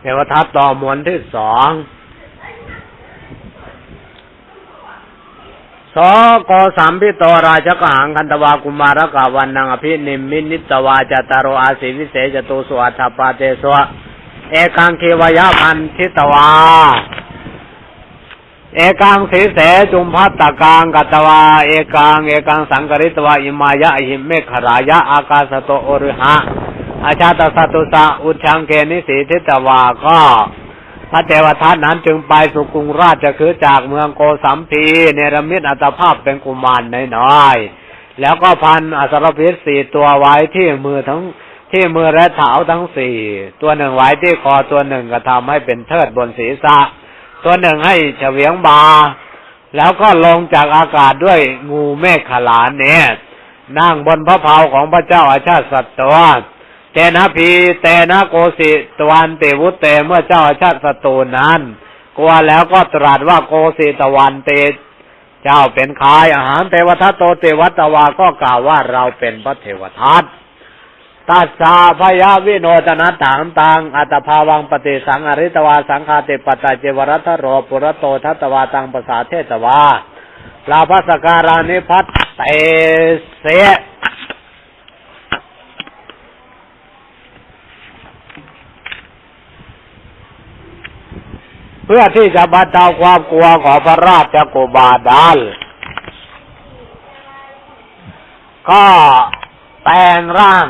เทวทัตต่อมวนที่สองสกสามพิโตราชกหังคันตวากุมารกาวันนางอภินิมมินิตวาจตารโรอาศิวิเศษจตุสุอัฏฐปาเตสวะเอกังเควายพันทิตวา เอกังสีเสจุมพัตตะกังกัตวา เอกังเอกังสังกริตวาอิมายะหิมเมขรายะ อากาสโตโอริหะ อาชาตสัตุสะอุชังเกนิสีทิตวาก็พระเทวทัตนั้นจึงไปสุกรุงราชคือจากเมืองโกสัมพีเนรมิตอัตภาพเป็นกุมารน้อยๆแล้วก็พันอสรพิษสี่ตัวไว้ที่มือทั้งที่มือและเท้าทั้งสี่ ตัวหนึ่งไว้ที่คอตัวหนึ่งก็ทำให้เป็นเทิดบนศีรษะ ตัวหนึ่งให้เฉวียงบา แล้วก็ลงจากอากาศด้วยงูเมฆขลานเนี่ยนั่งบนพระเพาของพระเจ้าอาชาติสัตว์ เตนะพีเตนะโกสิตวันเตวุตเตเมื่อเจ้าอาชาติศัตรูนั้นกลัวแล้วก็ตรัสว่าโกสิตวันเต เจ้าเป็นคายอาหารเทวทัตโตเทวัตวาก็กล่าวว่าเราเป็นพระเทวทัตตัสสาพยาวิโนตนะถังตังอัตภาวังปฏิสังอริตวาสังฆาติปตาเจวรัตโรปุรโตทัตวาตังภาษาเทตวาลาภสการานิพัตเตเส เพื่อที่จะบรรเทาความกลัวของพระราชกุบาดาลก็แปลงร่าง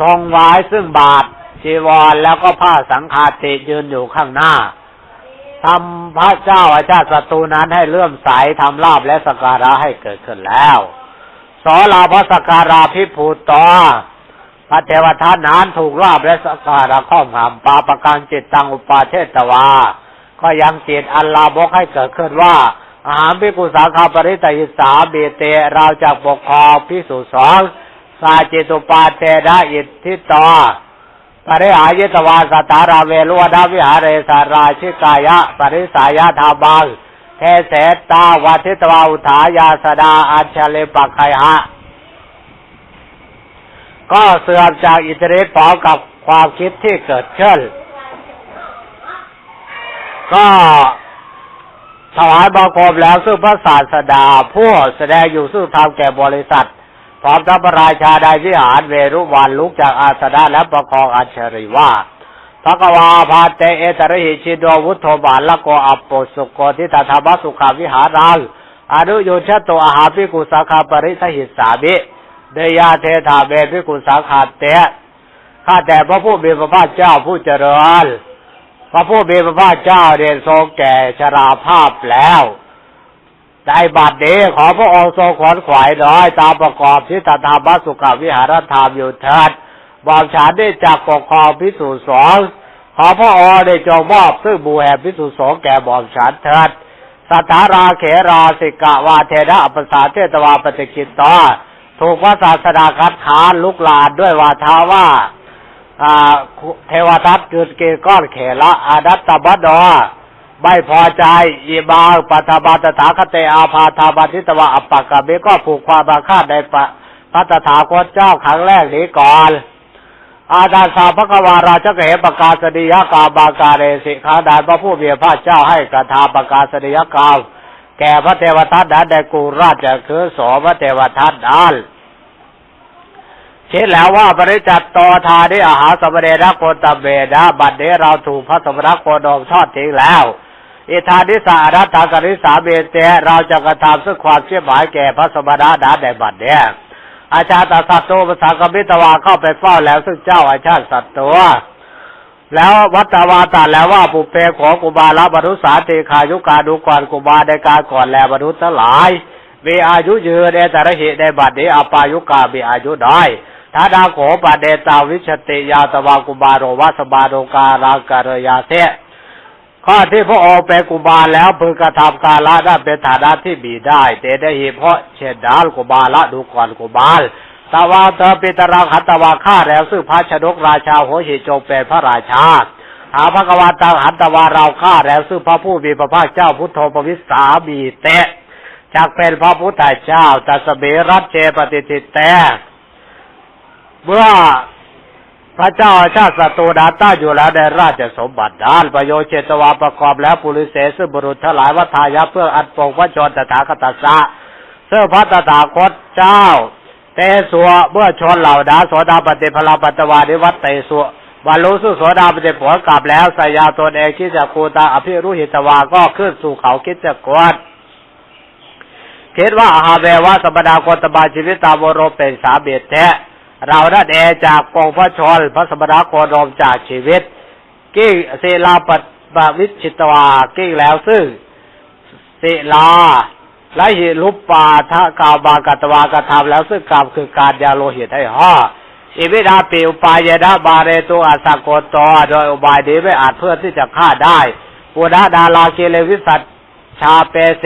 ทรงไว้ซึ่งบาทจีวรแล้วก็ผ้าสังฆาติยืนอยู่ข้างหน้าทำพระเจ้าอาชาติศัตรูนั้นให้เลื่อมใสทำลาบและสการะให้เกิดขึ้นแล้วสอลาพระสการาพิภูตอพระเทวทัตนั้นถูกลาบและสการะข้อมหามปาประการจิตตังอุปาเทตวา ก็ยังจิตอัลลาบกให้เกิดขึ้นว่า อาหารพิกุสาคาปริตยิสาเบเตเราจากปกครองพิสุสองสาจิตุปาเตดาอิทธิตอปริหายตวาสตาราเวลวดาวิหารเรสาราชิกายะ ปริสายาธาบังเทเสตาวัทิตวาอุทายาสดาอัญชเลปักไคหะ ก็เสื่อมจากอิทธิฤทธิ์พร้อมกับความคิดที่เกิดขึ้น ก็ถวายบังคมแล้วซึ่งพระศาสดาผู้แสดงอยู่ซึ่งธรรมแก่บริษัท พร้อมทั้งพระราชาได้วิหารเวรุวันลุกจากอาสนะและประคองอัญชริว่าพระกวาพาเตเอตระหิชิโดวุฒโธบาลละโกอัปโปสุโกทิตาธรรมสุขาวิหารังอนุโยชโตอาหาพิกุสาคาปริทหิสามิเดยาเทธาเบพิกุสาขาเตะข้าแต่พระผู้มีพระภาคเจ้าผู้เจริญ พระผู้มีพระภาคเจ้าเดชทรงแก่ชราภาพแล้วในบัดนี้ขอพระองค์ทรงขวนขวายน้อย ตามประกอบที่ตถาบัสุขวิหารธรรมอยู่เถิดบอมฉันได้จากปกครองพิสูจน์สองขอพระองค์ได้จงมอบซึ่งบูแห่พิสูจน์สองแก่บอมฉันเถิดสัทธาราเขราสิกะวาเทระอัปสาเทตวาปฏิกิตตอถูกพระศาสดาคัดค้านลุกลานด้วยวาทาว่า เทวทัตจุดเกก้อนเขละอาดัตตบัดดอไม่พอใจอีบาปัทบาตถาคเตอาพาธาบัติตวะอัปปะกะเบก็ผูกความบาคาดในพระตถาคตเจ้าครั้งแรกนี้ก่อน อาจารย์สาพกวาราชกเหประกาศนิยกาบากาเรสิขาดานพระผู้มีพระเจ้าให้กระทาประกาศนิยกาแก่พระเทวทัตนั้นแด่กูราชคือสพระเทวทัตนั้น คิดแล้วว่าบริจัตตอทาได้อาหารสมเด็จพระโคตเบนะบัดนี้เราถูกพระสมณโคดมทอดทิ้งแล้วอิทานิสารัตถากริสาเบเตเราจะกระทำซึ่งความเชื่อหมายแก่พระสมณะนั้นในบัดเนี้ยอาชาตสัตโตภาษากมิตวาเข้าไปเฝ้าแล้วซึ่งเจ้าอาชาติสัตตัวแล้ววัตวาตัดแล้วว่าปุเพของกุบาลบรรทุสาติขายุกาดูก่อนกุบาในการก่อนแลบรรทุทั้งหลายมีอายุยืนในแต่ละเหตุในบัดนี้อปายุกามีอายุได้ ทาดาโขปะเดตาวิชติยาตวากุบาโรวัสบาโรการาการยาเทข้อที่พระองค์เป็นกุบาลแล้วพึงกระทำกาละได้เป็นฐานะที่มีได้เตได้หิเพราะเชดดาลกุบาละดูก่อนกุบาลตาวาเธอปิตรังหัตวาฆ่าแล้วซึ่งพระชนกราชาโหหิจงเป็นพระราชาหาพระกวาตังหันตวาเราฆ่าแล้วซึ่งพระผู้มีพระภาคเจ้าพุทโธปวิสาบีเตะจากเป็นพระพุทธเจ้าตัสเบรัตเจปฏิทิเต เมื่อพระเจ้าอาชาติศัตรูดาต้าอยู่แล้วในราชสมบัติด้านประโยชน์เจตวาประกอบแล้วปุริเสซึ่งบุรุษทลายวัทายะเพื่ออัดปงพระชนตถาคตสะเสื้อพระตถาคตเจ้า เตสัวเมื่อชนเหล่าดาโสดาปฏิพลาปัตวานิวัตเตสัวบรรลุสุโสดาปฏิผลกลับแล้วสยาตนเองคิดจะกูตาอภิรุหิตวาก็ขึ้นสู่เขาคิดจะกวดคิดว่าอาหาเววะสมดาโกตบาชีวิตตาวโรเป็นสาเบียแท้ เราได้เอจากปองพระชนพระสมดาโคดมจากชีวิต กิ้งเสลาปปวิชิตวากิ้งแล้วซึ่งเสลาและหิรุปปาทะกาบากตวากระทำแล้วซึ่งกรรมคือการยาโลหิตให้ห่ออิวิดาปิอุปายดาบาเรตุอาสกโกตอโดยอุบายดีไม่อาจเพื่อที่จะฆ่าได้ปุณดาลาเกเลวิสัตชาเปเส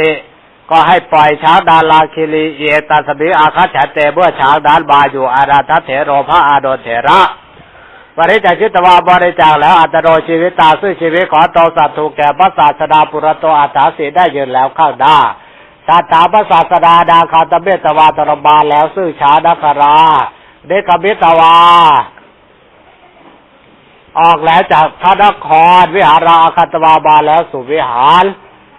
ก็ให้ปล่อยชางดาลาคิรีเอตาสบิอาคาฉเตเมื่อชางดานบาอยู่อาราทเถโรพระอาโดเถระบริจาคชิตวาบริจาคแล้วอัตโนชีวิตตาซึ่งชีวิตของตสัตว์ถูกแก่พระศาสดาปุรโตอัฏฐาสีได้ยืนแล้วเข้างหน้าตาตาพระศาสดาดาคาตเบตวาตรบาแล้วซึ่งชานักราเดกบิตวา ออกแล้วจากพระนครวิหาราคาตวาบาแล้วสู่วิหาร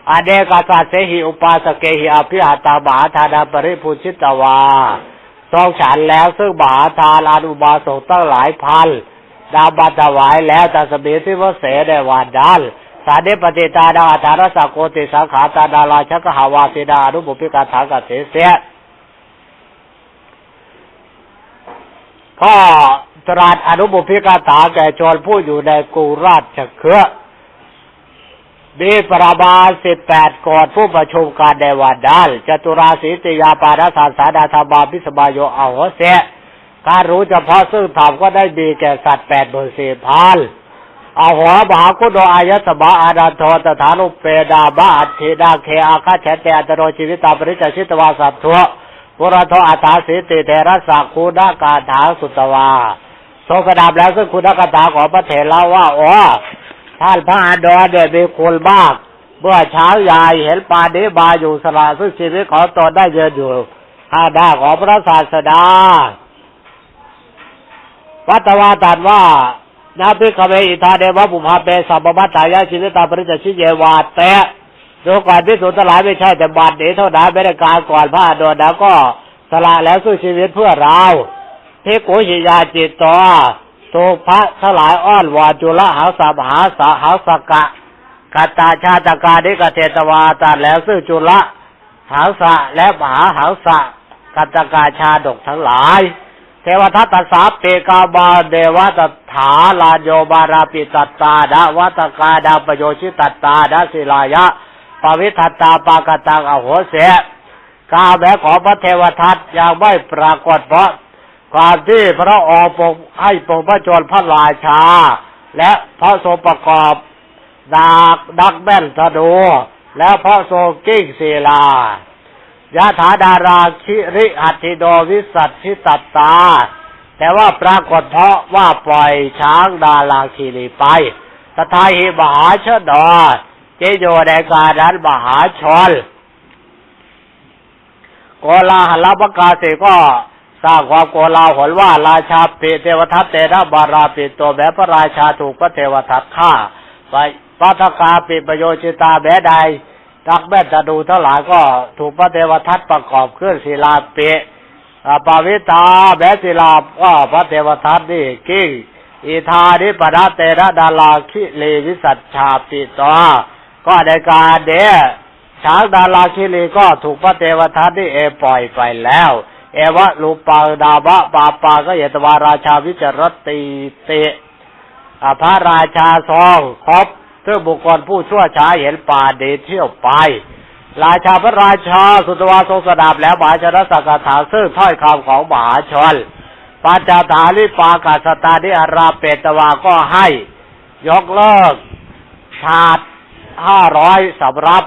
อเนกาสาเสหิอุปาสเกหิอภิหาตามหาธานาปริภูชิตวาทรงฉันแล้วซึ่งมหาทานอนุบาสกตั้งหลายพันดาบัตถวายแล้วตาสเบีที่วเสได้วานดันสาเดปฏิตาดาอัฐารสโกติสังขาตาดาราชกหาวาสิดาอนุบุพิกาถากเสเสยก็ตรัสอนุบุพิกาถาแก่โจรผู้อยู่ในกรุราชเครือ มีประมาณสิบแปดกอดผู้ประชุมการในวันนั้นจตุราศีติยาปาราสาสาดาธรรมาพิสบายโยอาหัวเสการรู้เฉพาะซึ่งธรรมก็ได้มีแก่สัตว์แปดหมื่นสี่พันอาหัวมหาคุโดอายสบาอาดาโทตถานุเปดาบาอัติดาเคอาคาเฉเตอัตโนชีวิตาปริจชิตวาสัตถวปุระโทอัตาสิติเทระสักคูนากาถาสุตวาทรงกระดับแล้วซึ่งคุณกถาของพระเถระว่าอ๋อ ท่านพระอาดรเนี่ยมีคุณมาก เมื่อเช้าใหญ่เห็นปานิบาอยู่สละซึ่งชีวิตของตนได้เยืนอยู่ห้าดาของพระศาสดาวัตวาตัดว่านาพิกเวอิทาเดวะบุพาเปสัมปมัตตายาชีวิตตาปริจชิเยวาเตะดูก่อนพิสูจน์ทั้งหลายไม่ใช่แต่บัดนี้เท่านั้นไม่ได้การก่อนพระอดรแล้วก็สละแล้วสู้ชีวิตเพื่อเราพิกุหิยาจิตตัว ถูกพระทลายอ้อนวอนจุลหาสามหาสาหาสกะกตาชาตกาดิกเทตวาตัดแล้วซึ่งจุลหาสะและมหาหาสะกัตกาชาดกทั้งหลาย เทวทัตตสาเปกาบาเดวตถาลาโยบาราปิตตตาดาวัตกาดาปโยชิตตตาดาศิลายะปวิทัตตาปากตังอโหเสกาแม้ขอพระเทวทัตยังไม่ปรากฏเพราะ ความที่พระองค์ปกให้ปกพระชนพระราชา และพระทรงประกอบดากดักแม่นธนูและพระทรงกิ้งศีลายะถาดาราคิริอัติโดวิสัตชิตตตา แต่ว่าปรากฏเพราะว่าปล่อยช้างดาราคีรีไปตถาหิมหาชนอเจโยในการนั้นมหาชนโกลาหลปกาเสก็ สร้างความโกลาหลว่าราชาปิเทวทัตเตระบาราปิตัวแบบพระราชาถูกพระเทวทัตฆ่าไปปัทกาปิประโยชิตาแบใดรักแม่จะดูเท่าหลายก็ถูกพระเทวทัตประกอบขึ้นศิลาเปะปาวิตาแบศิลาก็พระเทวทัตนี่กิ้งอิทานิปดาเตระดาราคิเลวิสัชชาปิตัวก็ในการเดช้างดาราคิเลก็ถูกพระเทวทัตนี่เอปล่อยไปแล้ว เอวะลูปาดาบะปาปาก็เยตวาราชาวิจรตีเตพระราชาทรงครบเพื่อบุคคลผู้ชั่วช้าเห็นป่าเดเที่ยวไป ราชาพระราชาสุตวาทรงสดับแล้วมหาชนสักถาซึ่งถ้อยคำของมหาชนปัญจาถาลิปากาสตานิอาราเปตวาก็ให้ ยกเลิกชาดห้าร้อยสำรับ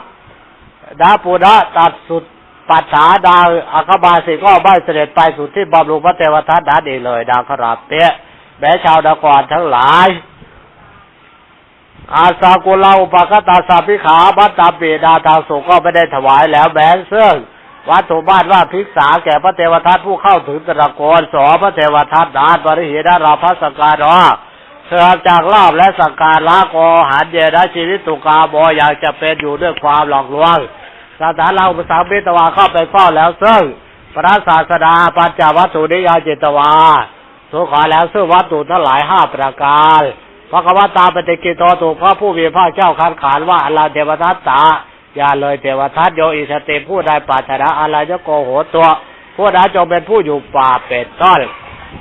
ดาปุระตัดสุด ปัจฉาดาวอัคบาสิก็ไม่เสด็จไปสุดที่บำรุงพระเทวทัตดาดีเลย ดาวขราเปียแม้ชาวนครทั้งหลาย อาสากุลาอุปกตาสาพิขาบัตตาปีดาทางสุก็ไม่ได้ถวายแล้วแม้ซึ่งวัตถุบ้านว่าภิกษาแก่พระเทวทัตผู้เข้าถึงตระกนสอพระเทวทัตดานบริเหดาราพัสการอเสื่อมจากลาบและสักการละกอหันเยดาชีวิตตุกาบออยากจะเป็นอยู่ด้วยความหลอกลวง สถาเราภาษาเมตวาเข้าไปเฝ้าแล้วซึ่งพระศาสดาปัญจวัตถุนิยาจิตวาสุขแล้วซึ่งวัตถุทั้งหลายห้าประการพระกวตาปฏิกิโตถูกพระผู้มีพระเจ้าคัดขานว่าอลาเทวทัตตาอย่าเลยเทวทัตโยอิสติผู้ใดปารถนาอะไรจะโกโหตัว ผู้ใดจงเป็นผู้อยู่ป่าเป็ดต้น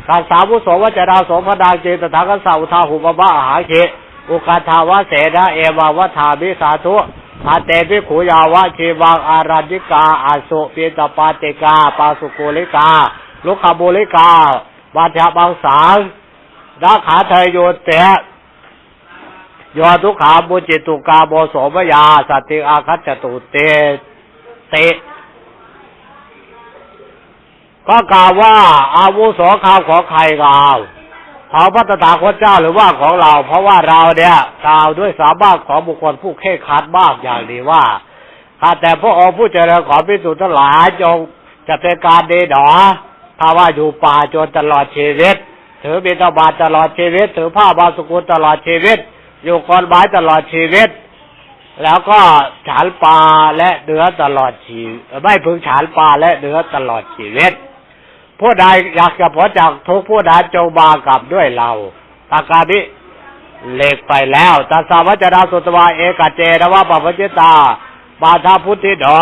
การสาวุโสวจดาสมพดาเจตถาคสาอุทาหุปบะอาหาเคอุกาทาวะเสดาเอวาวทาบิสาธุ อาเตปิขุยาวะชีวังอารัญญิกาอาสุปิตปาติกาปาสุกุลิกาลุกขบุลิกาวัชบังสางรักขาเทยโยเตะยอทุกขาบุจิตุกาโบโสมยาสติอาคัจจตุเตเตก็กล่าวว่าอาวุโสข่าวของใครกล่าว ของพระตถาคตเจ้าหรือว่าของเรา เพราะว่าเราเนี่ยกล่าวด้วยสามารถของบุคคลผู้เข้ขัดมากอย่างนี้ว่าข้าแต่พระองค์ผู้เจริญขอพิสูจน์ทั้งหลายจงจะเป็นการดีหนอถ้าว่าอยู่ป่าจนตลอดชีวิต ถือบิณฑบาตตลอดชีวิต ถือผ้าบาสุกุลตลอดชีวิต อยู่คนไม้ตลอดชีวิต แล้วก็ฉานปลาและเนื้อตลอดชีวิตไม่พึงฉานปลาและเนื้อตลอดชีวิต ผู้ใดอยากจะพ้นจากทุกผู้ใดจงมากับด้วยเราตาการนี้เล็กไปแล้วตัสาวัจราสุตวาเอกเจนะวะปปจิตาบาทาพุทธิดอ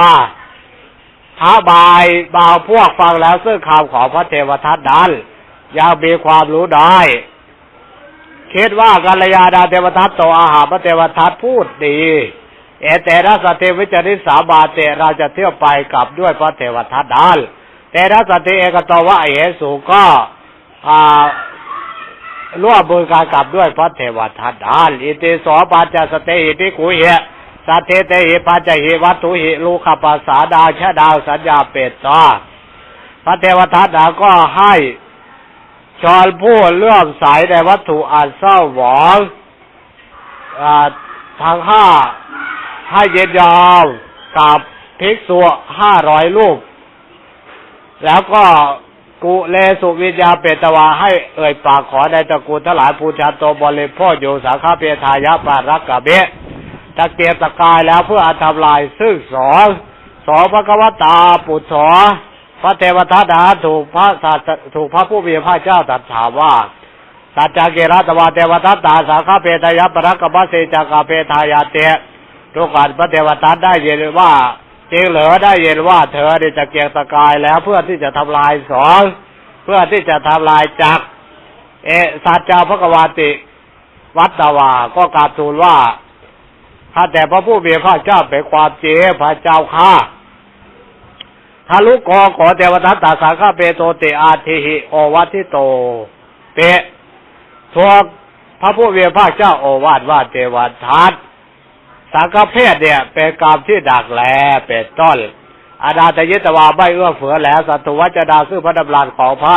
ท้าบายบ่าวพวกฟังแล้วซึ่งคำของพระเทวทัตนั้นยังมีความรู้ได้คิดว่ากัลยาณาเทวทัตโตอาหารพระเทวทัตพูดดี เอเตระสตเทวิจริสาบาเตเราจะเที่ยวไปกลับด้วยพระเทวทัตนั้น แต่รัสติเอกตวะเอสุก็อ่าร่วมมือการกับด้วยพระเทวทัตดานอิติสอปัจจสเตหิปิกุเหสัตเทเตหิปัจจหิวัตถุหิลูกปัสสาดาชะดาวสัญญาเปตตาพระเทวทัตดาก็ให้ชอนผู้เลื่อมใสในวัตถุอันเศร้าหวองทางห้าให้เย็นยาวกับภิกษุห้าร้อยรูป แล้วก็กุเลสุวิญญาเปตวาให้เอ่ยปากขอในตระกูลทั้งหลายปูชาโตบริพ่ออยู่สาขาเปทายะปารักกะเบะตะเกียบตะกายแล้วเพื่ออันทำลายซึ่งสองสองพระกวตาปุตสอพระเทวทัตดาถูกพระสัตถูกพระผู้มีพระเจ้าตรัสถามว่าสัจจเกรัตวาเทวทัตตาสาขาเปทายะปรักกะบะเสจากาเปทายาเตทุกการพระเทวทัตได้ยินว่า จริงเหรอได้ยินว่าเธอได้จะเกียงตะกายแล้วเพื่อที่จะทำลายสองเพื่อที่จะทำลายจักเอสัจจาพระกวาติวัตตวาก็กราบทูลว่าถ้าแต่พระผู้มีพระเจ้าเป็นความเจพระเจ้าข้าทาลุกอขอเทวทัตตาสาขาเปโตเตอาทิหิโอวัติโต เปทวกพระผู้มีพระเจ้าโอวาทว่าเทวทัต สังฆเพศเนี่ย เป็นกรรมที่ดักแลเป็นต้นอาดาตยิตวาไม่เอื้อเฟือแล้วสัตวัจดาซึ่งพระดำรัสของพระ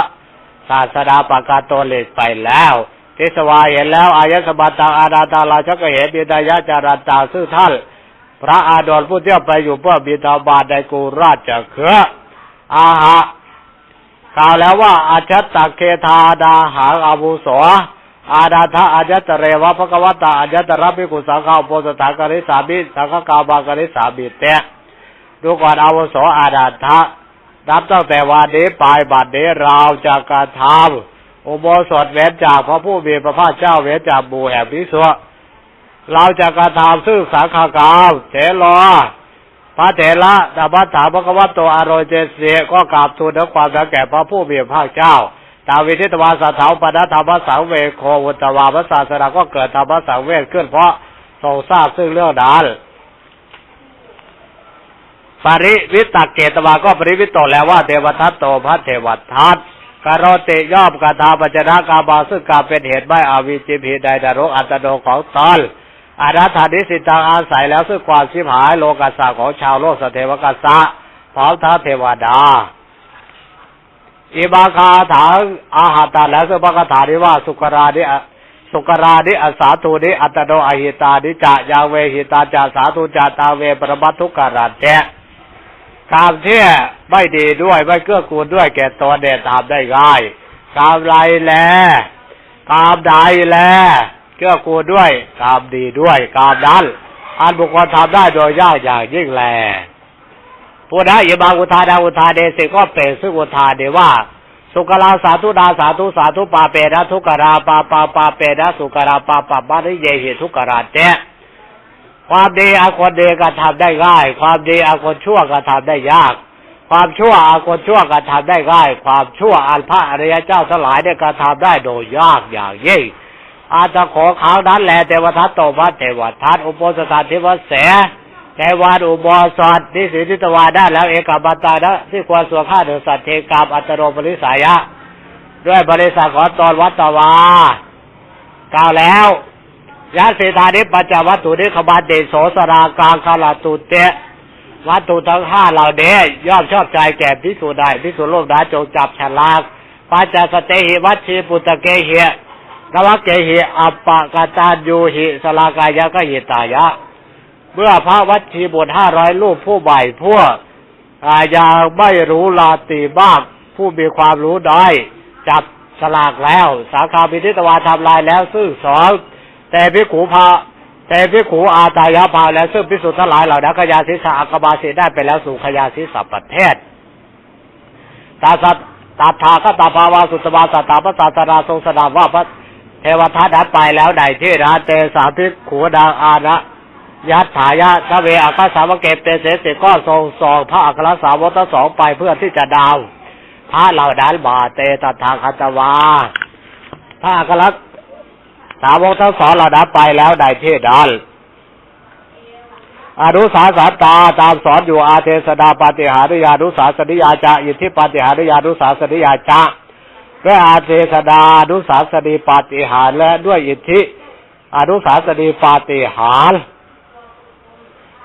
ศาสดาปากาโตเลสไปแล้วทิสวาเห็นแล้วอายสบัตังอาดาตาลาชกเหบิดายะจารันตาซึ่งท่านพระอาดรผู้เที่ยวไปอยู่เพื่อบิดาบาในกูราชเขืออาหะกล่าวแล้วว่าอาชัตตะเคธาดาหางอาวุโส อาดาทะอาจัตเรวะพระกวตาอาจัตรับพิกุสังฆาโปสถากริสาบิสังฆกาบากริสาบิเตะดูก่อนอาวุโสอาดาทะนับตั้งแต่วันนี้ปลายบัดนี้เราจะกระทำอุโบสถเว้นจากพระผู้มีพระภาคเจ้าเว้นจากบูแห่งพิสุเราจะกระทำซึ่งสังฆกรรมเถรอพระเถระดาบัตถาพระกวัตโตอารเจเสก็กราบทูลด้วยความดังแก่พระผู้มีพระภาคเจ้า ตาวิทิตวาสถาปนธรรมสังเวโควุตวาพระศาสนาก็เกิดธรรมสังเวชขึ้นเพราะทรงทราบซึ่งเรื่องนั้นปริวิตกเกตวาก็ปริวิตโตแล้วว่าเทวทัตโตพระเทวทัตกโรติย่อมกาถาปัจนากาบาซึ่งการเป็นเหตุไม่อาวิจิพีใดดารกอัตโนของตนอาราธานิสิตังอาศัยแล้วซึ่งความชิบหายโลกัสสะของชาวโลกสเทวกัสสะพร้อมท้าเทวดา อิบาคาถาอาหาตาแล้วซึ่งพระคาถานี้ว่าสุกรานิสุกรานิอัสาตูนิอัตโนอหิตานิจะยาเวหิตาจาสาตุจาตาเวปรมัตทุการันเตกามเที่ยไม่ดีด้วยไม่เกื้อกูลด้วยแก่ตนเนี่ยทำได้ง่ายกามไรแลกามใดแลเกื้อกูลด้วยกามดีด้วยกามนั้นอันบุคคลทำได้โดยยากอย่างยิ่งแล ผู้ใดยิบาอุทาดาอุทาเดสิก็เปรตซึ่งอุทาเดว่า สุกราสาธุดาสาธุสาธุปาเปนะทุกราปาปาปาเปนะสุกราปาปาปาริเยหิทุกราเจความดีอาคนดีก็ทำได้ง่าย ความดีอาคนชั่วก็ทำได้ยาก ความชั่วอาคนชั่วก็ทำได้ง่าย ความชั่วอันพระอริยเจ้าสลายเนี่ยก็ทำได้โดยยากอย่างยิ่งอาจจะขอขาวนั้นแหละเทวทัตโตวัดเทวทัตอุปสถานทิวเส เทวาอุโบสถที่ศีทิตวาได้แล้วเอกบัตตานะที่ควรสวดข้าเดือสัตเทกามอัตโรปริสายะ ด้วยบริษัทของตนวัตตวากล่าวแล้วยาเสธานิปัจจวัตถุนิขบาเดโสสรากลางคาลาตุเตวัตถุทั้งห้าเหล่านี้ย่อมชอบใจแก่พิสูจน์ได้พิสูจน์โลกได้จงจับฉลากปัจจสเตหิวัชีปุตเกเหียนวเกหิอัปปะกาตายูหิสลากายะกหิตายะ เมื่อพระวัชีบุตรห้าร้อยรูปผู้ใหญ่พวกอายังไม่รู้ลาตีบ้างผู้มีความรู้ได้อยจับสลากแล้ว สาขาพิทิตวาทำลายแล้วซึ่งสองแต่พิขูพาแต่พิขูอาตายาพาแล้วซึ่งพิสุทธิ์ทั้งหลายเหล่านั้นขยาศิสาอักบาสีได้ไปแล้วสู่ขยาศิสัประเทศตาสัตตาทาคตาภาวาสุตวาสตาพระศาสนาทรงสดาว่าพระเทวทัตดัดไปแล้วใดที่ราเตสาพิขูดาอานะ ยัตถายะทะเวอาคาสาวเกตเตเสสิก็ทรงสองพระอัครสาวกทั้งสองไปเพื่อที่จะดาวพระเหล่านั้นบาเตตถาคตวาพระอัครสาวกทั้งสองเหล่านั้นไปแล้วใดที่ดันอนุสาสาตาตามสอนอยู่อาเทศดาปาติหาริยานุสาสนิยาจะอิทธิปาติหาริยานุสาสนิยาจะด้วยอาเทศดานุสาสนีปาติหารและด้วยอิทธิอนุสาสนีปาติหาร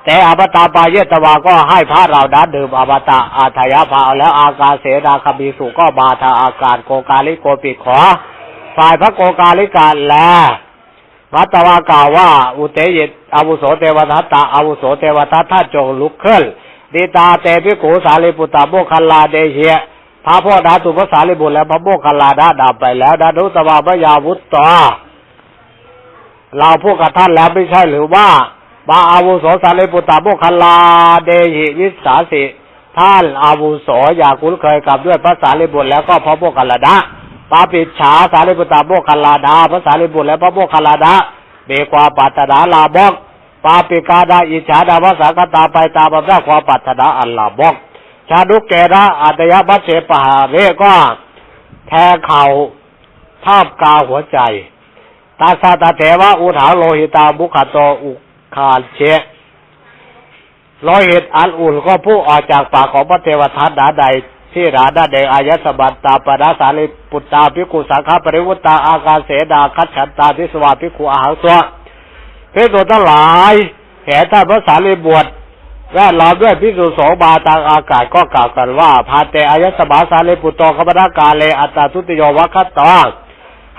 แต่อมตะปายเยตวาก็ให้พระเรานั้นดื่มอมตะอาทยาภาแล้วอากาเสนาคบีสุก็บาทาอากาศโกกาลิโกปิขอ ฝ่ายพระโกกาลิกาแลวัตวากล่าวว่า อุเตยิตอาวุโสเทวทัตตาอาวุโสเทวทัตท่านจงลุกขึ้นดีตาเตพิกูสาลีปุตตาโมคัลลาเดเหียพระพ่อดาตุพระสารีบุตรและพระโมคคัลลาดาดับไปแล้วดานุตวาพระยาวุตตอเราพวกกับท่านแล้วไม่ใช่หรือว่า บาอาวุโสสารีปุตตาโมคคัลลาเดหิวิสาสิ ท่านอาวุโสอยากคุ้นเคยกับด้วยพระสารีบุตรแล้วก็พระโมคคัลลาดาปาปิฉาสารีปุตตาโมคคัลลาดาพระสารีบุตรและพระโมคคัลลาดาเบกวาปัตตนาลาบอกปาปิกาดาอิจฉาดาวสากตาไปตามอำนาจความปัตตนาอัลลาบอกชาดุกเกระอัตยบัตเสปหาเรก็แทงเข่าทาบกาหัวใจ ตาสาตาเถวะอุทาโลหิตาบุคโตอุ คาเชโลหิตอันอุ่นก็พุ่งออกจากปากของพระเทวทัตดาใดที่ราดาเดอายสบัตตาปนาสาลิปุตตาพิกุสังฆปริวุตตาอากาเสดาคัจฉันตาทิสวาพิกุอาหังตัวเพศตัวทั้งหลายแห่ท่านพระสารีบวชแวดล้อมด้วยพิสุสงบาทางอากาศก็กล่าวกันว่าพาเตอายสบาสาเลปุตโตขบนาการเลอัตตาทุติโยวัคตอง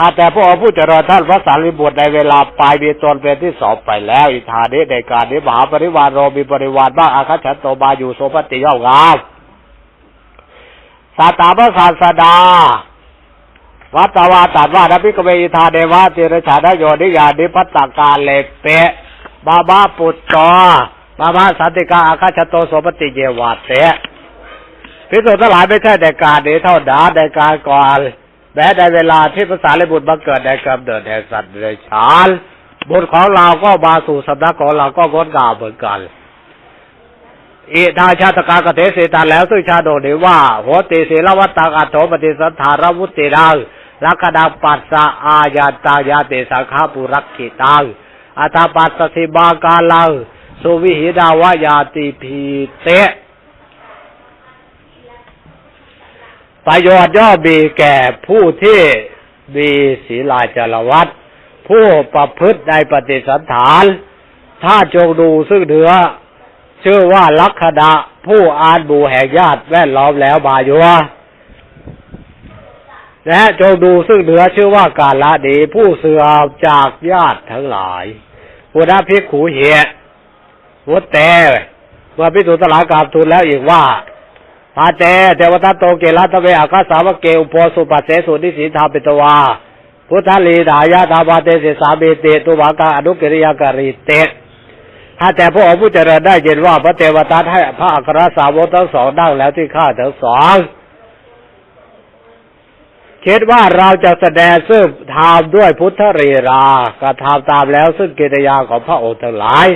หากแต่พระองค์ผู้เจริญท่านพระสารีบุตรในเวลาปลายมีตนเป็นที่สองไปแล้วอิทานิในการนี้มหาปริวารโรมีบริวารบ้างอาคัจฉันโตมาอยู่โสปติย่อมงามสาตาพระศาสดาวัตวาตัดว่านัพิกเวอิทาเดวะติรชาดโยนิยานิพัตตาการเลเปะบาบาปุตโตบาบาสันติกาอาคาชโตโสปฏิเยวาเตะพิสุทธิ์ทั้งหลายไม่ใช่ในการนี้เท่าดาในการก่อน แม้ในเวลาที่ภาษาลิบุตรมาเกิดในกำเนิดแห่งสัตว์ในชานบุตรของเราก็มาสู่สำนักของเราก็งดงามเหมือนกันอิทาชาตกากเทสิตาแล้วซึ่งชาโดนีว่าโหติศีลวัตตังอัตโถปฏิสันธารวุติดังลักดังปัสสะอาญาตายาติสังฆาปุรักขิตังอัตปัสสสิบากาลังสุวิหิดาวายาติพีเตะ ประโยชน์ย่อมีแก่ผู้ที่มีศีลาจารวัตผู้ประพฤติในปฏิสันฐาน ถ้าจงดูซึ่งเนื้อชื่อว่าลักขณะผู้อ่านบูแห่งญาติแวดล้อมแล้วมาอยู่และจงดูซึ่งเหนือชื่อว่าการละดีผู้เสื่อมจากญาติทั้งหลายผู้นับพิกขูเหียวุตเตเมื่อพิสูจน์ทั้งหลากราบทูลแล้วอีกว่า พาเตเทวทัตโตเกลัตเวอาคาสาวกเกอุปโพสุปัสเสสุนิสีทาปิตวา พุทธลีดายาทาบาเตเสสาเบเตตุวากาอนุกิริยาการิเตถ้าแต่พระองค์ผู้เจริญได้เห็นว่าพระเทวทัตให้พระอัครสาวกทั้งสองนั่งแล้วที่ข้าทั้งสองคิดว่าเราจะแสดงซึ่งทำด้วยพุทธรีรากระทำตามแล้วซึ่งกิริยาของพระองค์ทั้งหลาย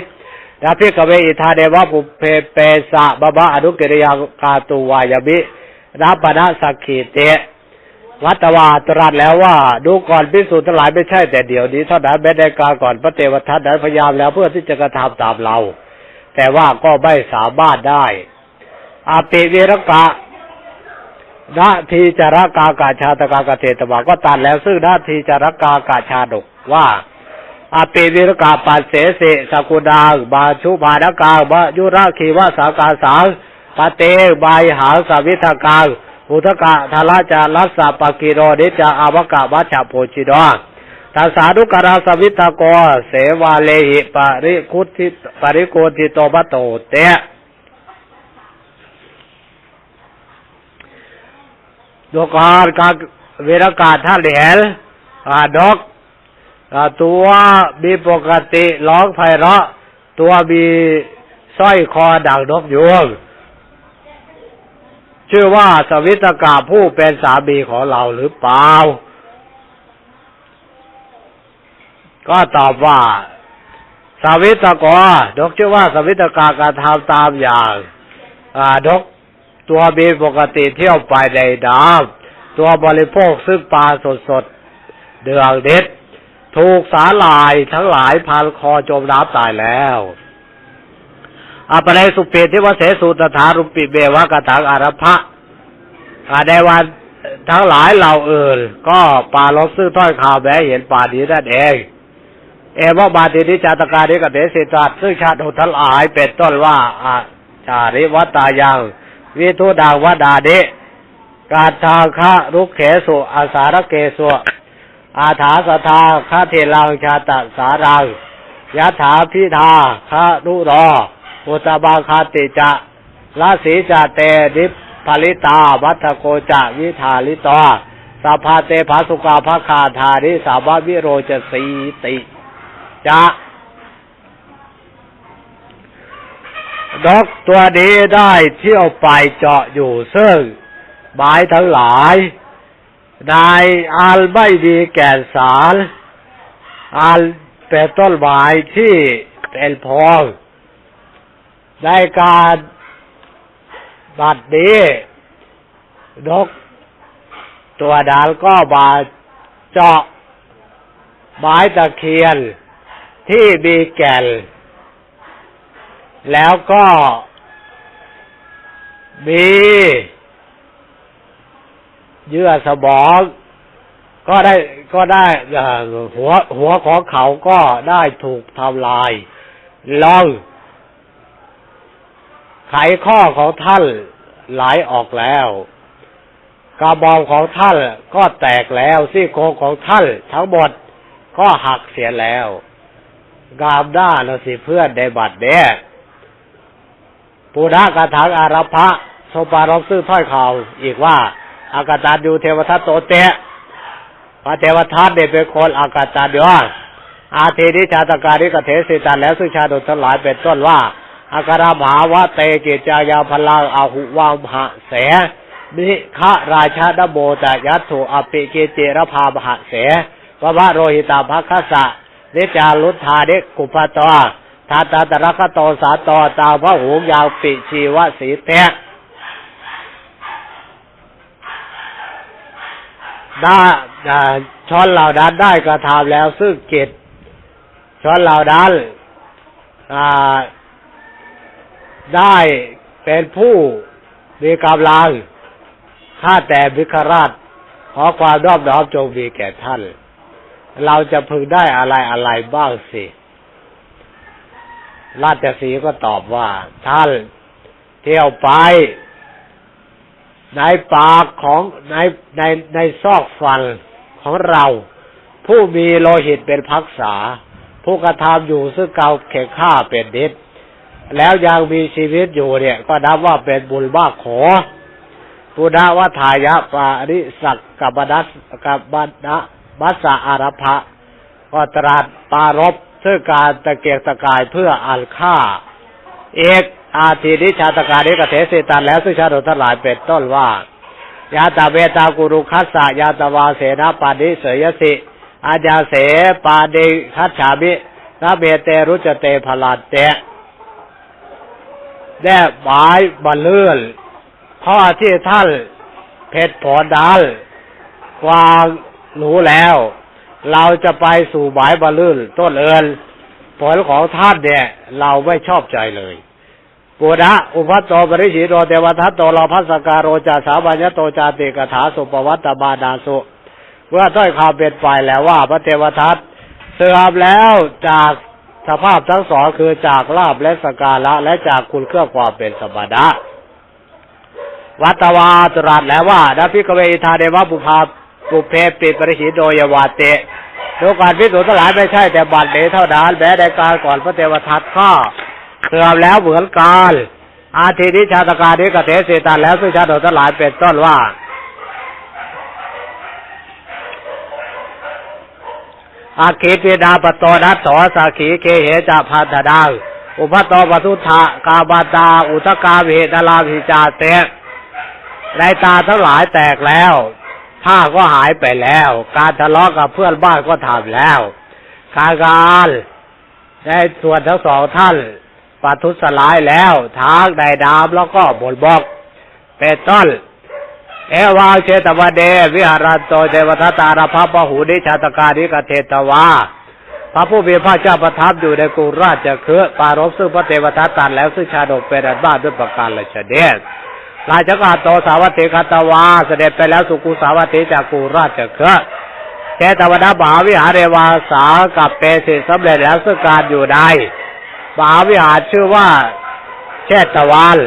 ดาพิกเวอิทาเดวะปุเพเปสะบะบะอนุกิริยากาตุวายบิรับปณะสักขีเตวัตวาตรัสแล้วว่า ดูก่อนพิสูจน์ทั้งหลายไม่ใช่แต่เดี๋ยวนี้เท่านั้นแม้ในกาก่อนพระเทวทัตนั้นพยายามแล้วเพื่อที่จะกระทำตามเรา แต่ว่าก็ไม่สามารถได้อาปิวิรกะนาทีจารกากาชาตกากเทตวาก็ตัดแล้วซึ่งนาทีจารกากาชาดกว่า อาปิวิรกาปัสเสเสสกุดาบาชุภานกาบายุราคีวาสากาสาปเตบายหาสวิทกาอุทกะทาราจารัสสะปกิโรเดจาอาวกะวัชโพชิโดทัสานุกราสวิทโกเสวาเลหิปริคุติปริโกติโตปโตเตดูการกาเวรกาท่าเหลวอาดกอ่า ตัวมีปกติร้องไพเราะ ตัวมีสร้อยคอดังนกยวงชื่อว่าสวิตกาผู้เป็นสามีของเราหรือเปล่า ก็ตอบว่า สวิตกาดกชื่อว่าสวิตกากระทำตามอย่างอ่าดกตัวมีปกติเที่ยวไปในน้ำตัวบริโภคซึ่งปลาสดสดๆเดืองเด็ด ถูกสาหลายทั้งหลายพันคอจมน้ำตายแล้วอาปะเรสุเปที่ว่าเสสุตถารุปิเบวะกะถังอารพะอาในวันทั้งหลายเราเอ่นก็ปาลบซึ่งถ้อยข่าวแม้เห็นป่านี้นั่นเอง เอวบาตินิจาตการนิกเตสิตัดซึ่งชาติทั้งหลายเป็นต้นว่าอาชาริวัตตายังวิทุดาวดาเดกาทาคะรุกเขสุอาสารเกสุ อาถาสทาคาเทลังชาตสารังยะถาพิธาคานุรออุตบาคาติจะลาสีจะเตดิภลิตาวัตโกจะวิธาลิตวสัพาเตภาสุกาภคาธาริสาววิโรจสีติจะดอกตัวนี้ได้เที่ยวไปเจาะอยู่ซึ่งหมายทั้งหลาย นายอันไม่มีแก่นสารอันเป็นต้นไม้ที่เป็นพองในการบัดนี้นกตัวดานก็มาเจาะไม้ตะเคียนที่มีแก่น แล้วก็มี เยื่อสมอง ก็ได้ก็ได้หัวหัวของเขาก็ได้ถูกทำลายลองไขข้อของท่านไหลออกแล้วกระบองของท่านก็แตกแล้วซี่โครงของท่านทั้งหมดก็หักเสียแล้วกามด้านะสิเพื่อนในบัดเนี้ยปูนากระถังอารพะโสปารบซื่อถ้อยข่าวอีกว่า อากาตาดูเทวทัตโตเตะพระเทวทัตเด็เป็นคนอากาตาดียอาเทนิชาตการิกเทสิตันแล้วซึ่งชาดกทั้งหลายเป็นต้นว่าอาการามหาวะเตเกจายาพลังอาหุวามหะเสมิฆะราชาดโบตยัตถุอปิเกเจรพามหะเสปะวะโรหิตาภัคสะเนจารุธาเดกุปตวทาตาตระคโตสาตอตาพระหูยาวปิชีวสีเตะ ได้ช้อนเหล่านั้นได้กระทำแล้วซึ่งกิจช้อนเหล่านั้นได้เป็นผู้มีกำลังข้าแต่วิคราช ขอความรอบน้อมจงมีแก่ท่าน เราจะพึงได้อะไรอะไรบ้างสิ ราชสีก็ตอบว่า ท่านเที่ยวไป ในปากของในในในซอกฟันของเรา ผู้มีโลหิตเป็นพักษา ผู้กระทำอยู่ซึ่งเกาเข่ข้าเป็นนิดแล้วยังมีชีวิตอยู่เนี่ย ก็นับว่าเป็นบุญมากขอปุณวัฏายะปาริสักกับบดัสกับบดะมัสสะอารภะก็ตรัสปารบซึ่งการตะเกียกตะกายเพื่ออันฆ่า เอก อาทินิชาตการิกเทสิตันแล้วซึ่งชาติทั้งหลายเป็นต้นว่ายาตาเวตากุรุคัสสะยาตาวาเสนาปานิเสยสิอาจาเสปาดิคัจฉามินาเบเตรุจเตพลาเตะแด่หมายบันเลือนข้อที่ท่านเพชรผลดัลวางหนูแล้ว เราจะไปสู่หมายบันลื่นต้นเอินผลของท่านเนี่ย เราไม่ชอบใจเลย ปุระอุพัตโตปริชิโตเทวทัตโตลาภัสการโรจาสาบัญญโตจาติกถาสุปวัตตบาดาสุเมื่อถ้อยคำเป็นไปแล้วว่า พระเทวทัตเสื่อมแล้วจากสภาพทั้งสองคือจากลาบและสการะและจากคุณเครื่องความเป็นสมบัติวัตวาตรัสแล้วว่าดาพิกเวทาเดวะบุพาปุเพปิปริหิโดยวาเตโดยการพิสูจน์ทั้งหลายไม่ใช่แต่บัดเดเท่านั้นแม้ในการก่อนพระเทวทัตก็ เสื่อมแล้วเหมือนกันอาทินิชาตการนี้กเทเสตันแล้วซึ่งชาติทั้งหลายเป็นต้นว่า อาคิติดาปโตนัสสอสาขีเคเหจะพันธดังอุปโตปทุทะกาบาตาอุทกาเวดาลาภิจาเตะในตาทั้งหลายแตกแล้วผ้าก็หายไปแล้ว การทะเลาะกับเพื่อนบ้านก็ทำแล้ว การงานในส่วนทั้งสองท่าน ปัทุสลายแล้วทางใดดามแล้วก็บนบอกเป็นต้นเอวาเชตวเด วิหารโตเทวทัตาราภปหูนิชาตกานิกเทตวาพระผู้มีพระเจ้าประทับอยู่ในกรุงราชเคือปารบซึ่งพระเทวทัตตันแล้วซึ่งชาดกเป็นอันบ้าด้วยประการละชเดชราชกาโตสาวัติคตวาเสด็จไปแล้วสุกุสาวัติจากกรุงราชเคือเชตวนาบาวิหารเรวาสากับเปสิสำเร็จแล้วซึ่งการอยู่ได้ มหาวิหารชื่อว่าเชตวาน